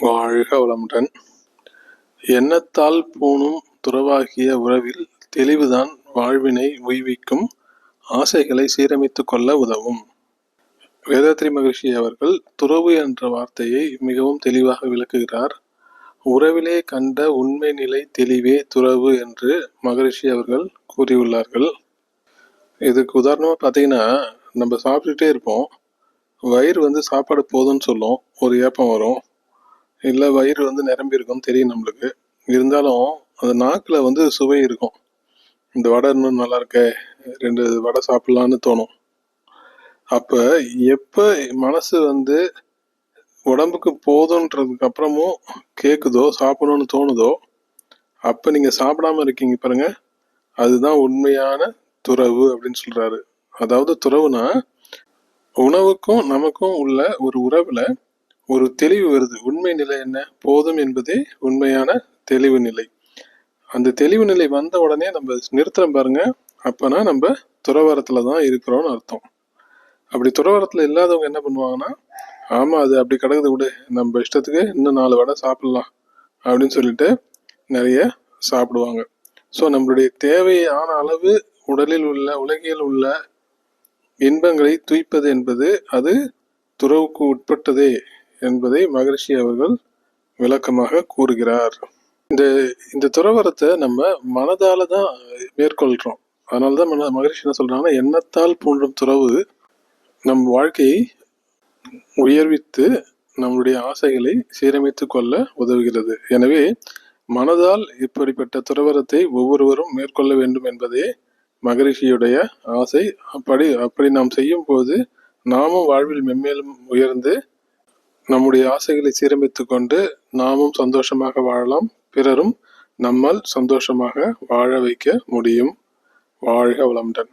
வாழ்க வளமுடன். எண்ணத்தால் பூணும் துறவாகிய உறவில் தெளிவுதான் வாழ்வினை உய்விக்கும் ஆசைகளை சீரமைத்து கொள்ள உதவும். வேதாத்ரி மகிழ்ச்சி அவர்கள் துறவு என்ற வார்த்தையை மிகவும் தெளிவாக விளக்குகிறார். உறவிலே கண்ட உண்மை நிலை தெளிவே துறவு என்று மகரிஷி அவர்கள் கூறியுள்ளார்கள். இதுக்கு உதாரணமாக பார்த்தீங்கன்னா நம்ம சாப்பிட்டுட்டே இருப்போம். வயிறு வந்து சாப்பாடு போதும்னு சொல்லும். ஒரு ஏப்பம் வரும். இல்லை வயிறு வந்து நிரம்பி இருக்கும் தெரியும் நம்மளுக்கு. இருந்தாலும் அந்த நாக்கில் வந்து சுவை இருக்கும். இந்த வடை இன்னும் நல்லா இருக்க ரெண்டு வடை சாப்பிட்லான்னு தோணும். அப்போ எப்போ மனசு வந்து உடம்புக்கு போதுன்றதுக்கு அப்புறமும் கேட்குதோ சாப்பிடணும்னு தோணுதோ அப்போ நீங்கள் சாப்பிடாம இருக்கீங்க பாருங்க அதுதான் உண்மையான துறவு அப்படின்னு சொல்கிறாரு அதாவது துறவுனா உணவுக்கும் நமக்கும் உள்ள ஒரு உறவில் ஒரு தெளிவு வருது. உண்மை நிலை என்ன? போதும் என்பதே உண்மையான தெளிவு நிலை. அந்த தெளிவு நிலை வந்த உடனே நம்ம நிறுத்துறோம் பாருங்க. அப்பனா நம்ம துறவரத்துல தான் இருக்கிறோம்னு அர்த்தம். அப்படி துறவரத்துல இல்லாதவங்க என்ன பண்ணுவாங்கன்னா ஆமா அது அப்படி கிடக்குது விடு. நம்ம இஷ்டத்துக்கு இன்னும் நாலு வடை சாப்பிடலாம். அப்படின்னு சொல்லிட்டு நிறைய சாப்பிடுவாங்க. ஸோ நம்மளுடைய தேவையான அளவு உடலில் உள்ள உலகில் உள்ள இன்பங்களை துய்ப்பது என்பது அது துறவுக்கு உட்பட்டதே என்பதை மகரிஷி அவர்கள் விளக்கமாக கூறுகிறார். இந்த இந்த துறவரத்தை நம்ம மனதால தான் மேற்கொள்கிறோம் அதனால தான் மன மகரிஷி என்ன சொல்றாங்கன்னா எண்ணத்தால் பூண்டும் துறவு நம் வாழ்க்கையை உயர்வித்து நம்முடைய ஆசைகளை சீரமைத்து கொள்ள உதவுகிறது. எனவே மனதால் இப்படிப்பட்ட துறவரத்தை ஒவ்வொருவரும் மேற்கொள்ள வேண்டும் என்பதே மகரிஷியுடைய ஆசை. அப்படி அப்படி நாம் செய்யும் போது நாமும் வாழ்வில் மென்மேலும் உயர்ந்து நம்முடைய ஆசைகளை சீரமைத்து கொண்டு நாமும் சந்தோஷமாக வாழலாம். பிறரும் நம்மால் சந்தோஷமாக வாழ வைக்க முடியும். வாழ்க வளமுடன்.